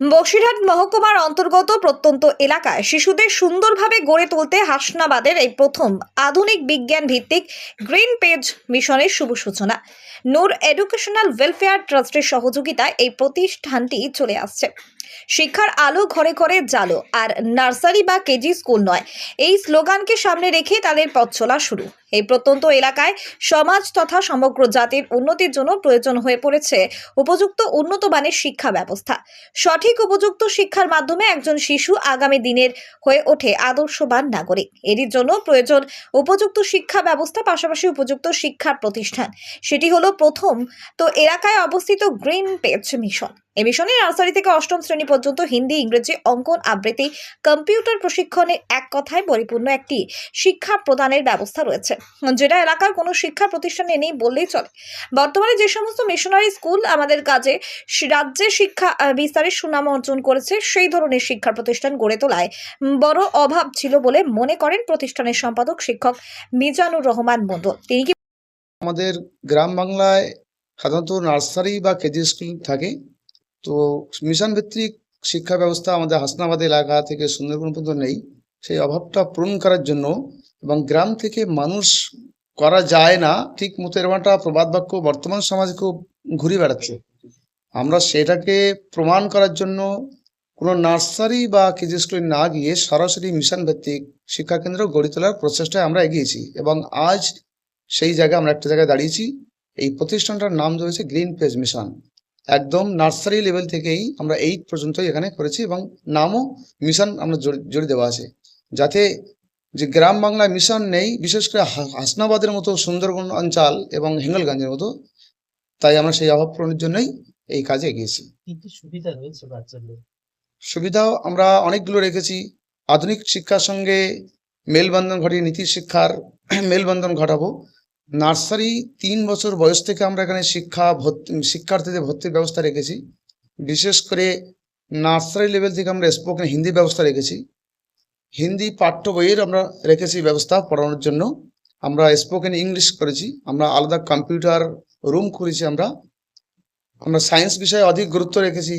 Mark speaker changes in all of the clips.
Speaker 1: বসিরহাট মহকুমার অন্তর্গত প্রত্যন্ত এলাকায় শিশুদের সুন্দরভাবে গড়ে তুলতে হাসনাবাদের এই প্রথম আধুনিক বিজ্ঞান ভিত্তিক গ্রিন পেজ মিশনের শুভ সূচনা। নূর এডুকেশনাল ওয়েলফেয়ার ট্রাস্টের সহযোগিতায় এই প্রতিষ্ঠানটি চলে আসছে। শিক্ষার আলো ঘরে ঘরে জালো আর নার্সারি বা কেজি স্কুল নয়। এই স্লোগানকে সামনে রেখে তাদের পথ চলা শুরু। এই প্রত্যন্ত এলাকায় সমাজ তথা সমগ্র জাতির উন্নতির জন্য প্রয়োজন হয়ে পড়েছে উপযুক্ত উন্নত মানের শিক্ষা ব্যবস্থা। সঠিক উপযুক্ত শিক্ষার মাধ্যমে একজন শিশু আগামী দিনের হয়ে ওঠে আদর্শবান নাগরিক। এরই জন্য প্রয়োজন উপযুক্ত শিক্ষা ব্যবস্থা, পাশাপাশি উপযুক্ত শিক্ষার প্রতিষ্ঠান। সেটি হলো প্রথম তো এলাকায় অবস্থিত গ্রিন পেজ মিশন। এই মিশনে নার্সারি থেকে অষ্টম শ্রেণি পর্যন্ত হিন্দি, ইংরেজি, অঙ্কন আবৃত্তি, কম্পিউটার প্রশিক্ষণের এক কথায় পরিপূর্ণ একটি শিক্ষা প্রদানের ব্যবস্থা রয়েছে। যেটা এলাকার কোনো শিক্ষা প্রতিষ্ঠানে নেই বললেই চলে। বর্তমানে যে সমস্ত মিশনারি স্কুল আমাদের কাজে রাজ্যে শিক্ষা বিস্তারের সুনাম অর্জন করেছে, সেই ধরনের শিক্ষা প্রতিষ্ঠান গড়ে তোলায় বড় অভাব ছিল বলে মনে করেন প্রতিষ্ঠানের সম্পাদক শিক্ষক মিজানুর রহমান মণ্ডল। তিনি কি
Speaker 2: আমাদের গ্রাম বাংলায় সাধারণত নার্সারি বা কেজি স্কুল থাকে। তো মিশন ভিত্তিক শিক্ষা ব্যবস্থা আমাদের হাসনাবাদ এলাকা থেকে সুন্দরবন পর্যন্ত নেই। সেই অভাবটা পূরণ করার জন্য এবং গ্রাম থেকে মানুষ করা যায় না, ঠিক মতো এরকম একটা প্রবাদ বাক্য বর্তমান সমাজে খুব ঘুরে বেড়াচ্ছে। আমরা সেটাকে প্রমাণ করার জন্য কোনো নার্সারি বা কেজি স্কুলে না গিয়ে সরাসরি মিশন ভিত্তিক শিক্ষা কেন্দ্র গড়ে তোলার প্রচেষ্টায় আমরা এগিয়েছি এবং আজ সেই জায়গায় আমরা একটা জায়গায় দাঁড়িয়েছি। এই প্রতিষ্ঠানটার নাম রয়েছে গ্রিন পেজ মিশন একদম নার্সারি লেভেল থেকেই আমরা এইট পর্যন্ত এখানে করেছি এবং নামও মিশন আমরা জড়ি- জড়িয়ে দেওয়া আছে। যাতে যে গ্রাম বাংলায় মিশন নেই বিশেষ করে হাসনাবাদের মতো সুন্দরবন অঞ্চল এবং হিঙ্গলগঞ্জের মতো তাই আমরা সেই অভাব পূরণের জন্যই এই কাজে এগিয়েছি।
Speaker 3: সুবিধা রয়েছে বাচ্চাদের।
Speaker 2: সুবিধাও আমরা অনেকগুলো রেখেছি। আধুনিক শিক্ষার সঙ্গে মেলবন্ধন ঘটিয়ে নীতি শিক্ষার মেলবন্ধন ঘটাবো। নার্সারি তিন বছর বয়স থেকে আমরা এখানে শিক্ষা ভর্তি, শিক্ষার্থীদের ভর্তির ব্যবস্থা রেখেছি। বিশেষ করে নার্সারি লেভেল থেকে আমরা স্পোকেন হিন্দি ব্যবস্থা রেখেছি। হিন্দি পাঠ্য বইয়ের আমরা রেখেছি ব্যবস্থা পড়ানোর জন্য। আমরা স্পোকেন ইংলিশ করেছি, আমরা আলাদা কম্পিউটার রুম করেছি আমরা। আমরা সায়েন্স বিষয়ে অধিক গুরুত্ব রেখেছি।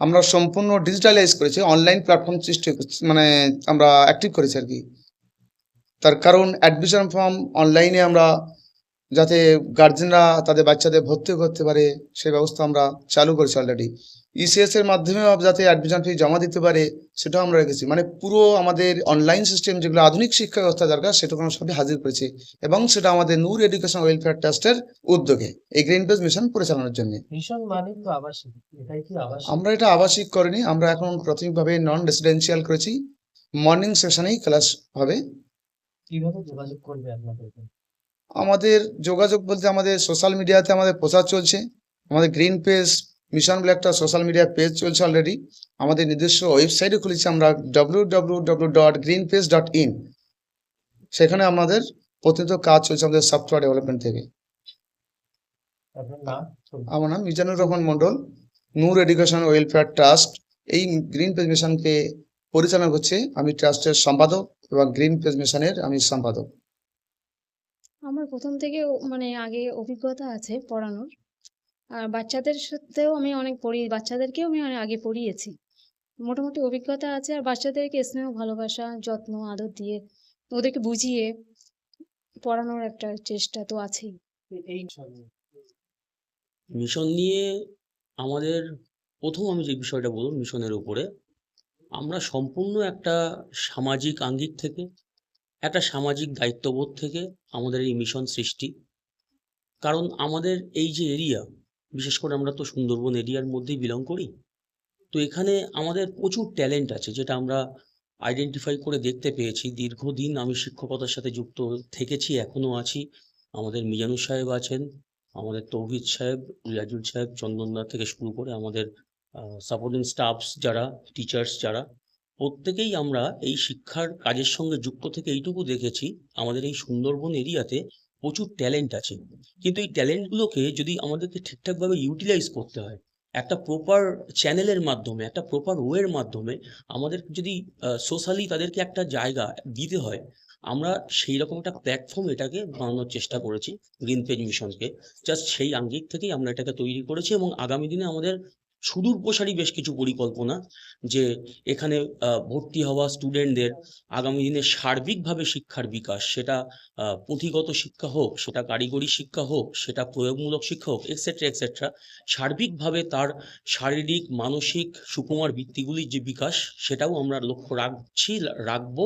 Speaker 2: আমরা সম্পূর্ণ ডিজিটালাইজ করেছি, অনলাইন প্ল্যাটফর্ম সৃষ্টি মানে আমরা অ্যাক্টিভ করেছি আর কি। তার কারণ অ্যাডমিশন ফর্ম অনলাইনে আমরা যাতে গার্জেনরা তাদের বাচ্চাদের ভর্তি করতে পারে সে ব্যবস্থা আমরা চালু করেছি অলরেডি ইসিএস এর মাধ্যমেও যাতে অ্যাডমিশন ফি জমা দিতে পারে সেটাও আমরা রেখেছি। মানে পুরো আমাদের অনলাইন সিস্টেম যেগুলো আধুনিক শিক্ষা ব্যবস্থা দরকার সেটাকে আমরা সবই হাজির করেছি। এবং সেটা আমাদের নূর এডুকেশন ওয়েলফেয়ার ট্রাস্টের উদ্যোগে এই গ্রিন পেজ মিশন পরিচালনার জন্য।
Speaker 3: মানে তো আবাসিক এটাই কি আবাসিক?
Speaker 2: আমরা এটা আবাসিক করিনি আমরা এখন প্রাথমিকভাবে নন রেসিডেন্সিয়াল করেছি মর্নিং সেশনেই ক্লাস হবে।
Speaker 3: কীভাবে যোগাযোগ করবে আপনাদেরকে?
Speaker 2: আমাদের যোগাযোগ বলতে আমাদের সোশ্যাল মিডিয়াতে আমাদের প্রচার চলছে। আমাদের গ্রিন পেজ মিশন বলে একটা সোশ্যাল মিডিয়া পেজ চলছে অলরেডি আমাদের নিজস্ব ওয়েবসাইটও খুলেছি আমরা W W W dot dot in সেখানে আমাদের প্রতিনিয়ত কাজ চলছে আমাদের সফটওয়্যার ডেভেলপমেন্ট থেকে। আমার নাম Mizanur Rahman Mondal Noor education welfare trust এই গ্রিন পেজ মিশনকে পরিচালনা করছে আমি ট্রাস্টের সম্পাদক এবং গ্রিন পেজ মিশনের আমি সম্পাদক।
Speaker 4: আমার প্রথম থেকে মানে আগে অভিজ্ঞতা আছে পড়ানোর। আর বাচ্চাদের সাথেও আমি অনেক পড়ি বাচ্চাদেরকেও আমি অনেক আগে পড়িয়েছি। মোটামুটি অভিজ্ঞতা আছে আর বাচ্চাদেরকে স্নেহ, ভালোবাসা, যত্ন, আদর দিয়ে ওদেরকে বুঝিয়ে পড়ানোর একটা চেষ্টা তো আছেই।
Speaker 5: মিশন নিয়ে আমাদের প্রথম আমি যে বিষয়টা বলব মিশনের উপরে, আমরা সম্পূর্ণ একটা সামাজিক আঙ্গিক থেকে একটা সামাজিক দায়িত্ববোধ থেকে আমাদের এই মিশন সৃষ্টি। কারণ আমাদের এই যে এরিয়া বিশেষ করে আমরা তো সুন্দরবন এরিয়ার মধ্যেই বিলং করি, তো এখানে আমাদের প্রচুর ট্যালেন্ট আছে, যেটা আমরা আইডেন্টিফাই করে দেখতে পেয়েছি। দীর্ঘদিন আমি শিক্ষকতার সাথে যুক্ত থেকেছি এখনও আছি। আমাদের মিজানুর সাহেব আছেন, আমাদের তৌহিদ সাহেব রিয়াজুল সাহেব চন্দনদা থেকে শুরু করে আমাদের সাপোর্টিং স্টাফস যারা টিচার্স যারা প্রত্যেকেই আমরা এই শিক্ষার কাজের সঙ্গে যুক্ত থেকে এইটুকু দেখেছি, আমাদের এই সুন্দরবন এরিয়াতে প্রচুর ট্যালেন্ট আছে। কিন্তু এই ট্যালেন্টগুলোকে যদি আমাদেরকে ঠিকঠাকভাবে ইউটিলাইজ করতে হয়, একটা প্রপার চ্যানেলের মাধ্যমে, একটা প্রপার ওয়ের মাধ্যমে আমাদের যদি সোশ্যালি তাদেরকে একটা জায়গা দিতে হয়, আমরা সেই রকম একটা প্ল্যাটফর্ম এটাকে বানানোর চেষ্টা করেছি, গ্রিন পেজ মিশনকে। জাস্ট সেই আঙ্গিক থেকেই আমরা এটাকে তৈরি করেছি এবং আগামী দিনে আমাদের সুদূর প্রসারী বেশ কিছু পরিকল্পনা যে এখানে ভর্তি হওয়া স্টুডেন্টদের আগামী দিনে সার্বিকভাবে শিক্ষার বিকাশ। সেটা পুঁথিগত শিক্ষা হোক, সেটা কারিগরি শিক্ষা হোক, সেটা প্রয়োগমূলক শিক্ষা হোক এক্সেট্রা এক্সেট্রা সার্বিকভাবে তার শারীরিক, মানসিক সুকুমার ভিত্তিগুলির যে বিকাশ, সেটাও আমরা লক্ষ্য রাখছি রাখব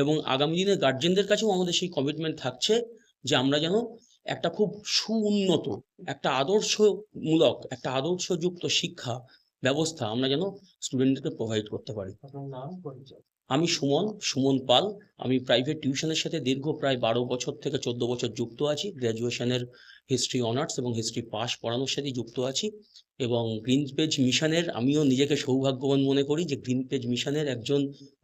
Speaker 5: এবং আগামী দিনে গার্জেনদের কাছেও আমাদের সেই কমিটমেন্ট থাকছে যে আমরা যেন একটা খুব সুউন্নত একটা আদর্শমূলক একটা আদর্শযুক্ত শিক্ষা ব্যবস্থা আমরা যেন স্টুডেন্টদেরকে প্রোভাইড করতে পারি। আমি সুমন সুমন পাল। আমি প্রাইভেট টিউশনের সাথে দীর্ঘ প্রায় বারো বছর থেকে চোদ্দ বছর যুক্ত আছি। গ্র্যাজুয়েশনের হিস্ট্রি অনার্স এবং হিস্ট্রি পাস পড়ানোর সাথে যুক্ত আছি এবং গ্রিন পেজ মিশনের আমিও নিজেকে সৌভাগ্যবান মনে করি যে গ্রিন পেজ মিশনের একজন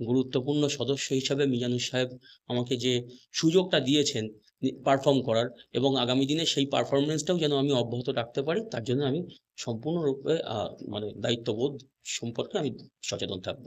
Speaker 5: গুরুত্বপূর্ণ সদস্য হিসাবে মিজানুর সাহেব আমাকে যে সুযোগটা দিয়েছেন পারফর্ম করার এবং আগামী দিনে সেই পারফরমেন্সটাও যেন আমি অব্যাহত রাখতে পারি, তার জন্য আমি সম্পূর্ণরূপে মানে দায়িত্ববোধ সম্পর্কে আমি সচেতন থাকব।